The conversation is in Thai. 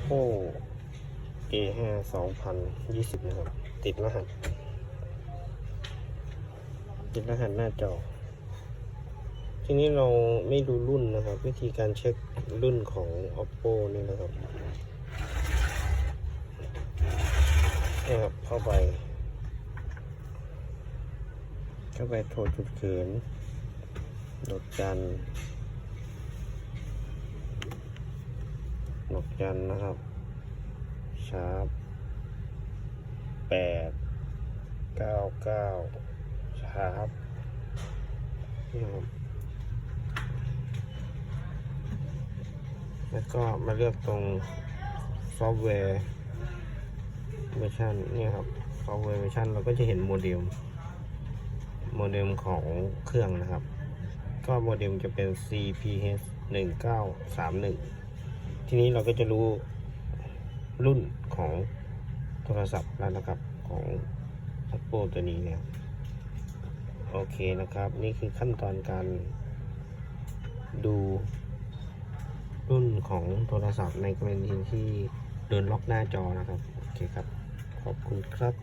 oppo a5 2020 นะครับ ติดรหัส ติดรหัสหน้าจอ ทีนี้เราไม่ดูรุ่นนะครับ วิธีการเช็ครุ่นของ oppo นี่นะครับนี่ครับเข้าไป เข้าไปโทรจุดเขินดอกจัน ดอกจันนะครับ ชาร์ปแปดเก้าเก้าชาร์ปนี่ครับแล้วก็มาเลือกตรงซอฟต์แวร์เวอร์ชันนี่ครับซอฟต์แวร์เวอร์ชันเราก็จะเห็นโมเดล โมเดลของเครื่องนะครับ ก็โมเดลจะเป็น CPH 1931 ทีนี้เราก็จะรู้รุ่นของโทรศัพท์แล้วนะครับของ Oppo ตัวนี้เนี่ยโอเคนะครับ นี่คือขั้นตอนการดูรุ่นของโทรศัพท์ในกรณีที่โดนล็อกหน้าจอนะครับ โอเคครับ ขอบคุณครับ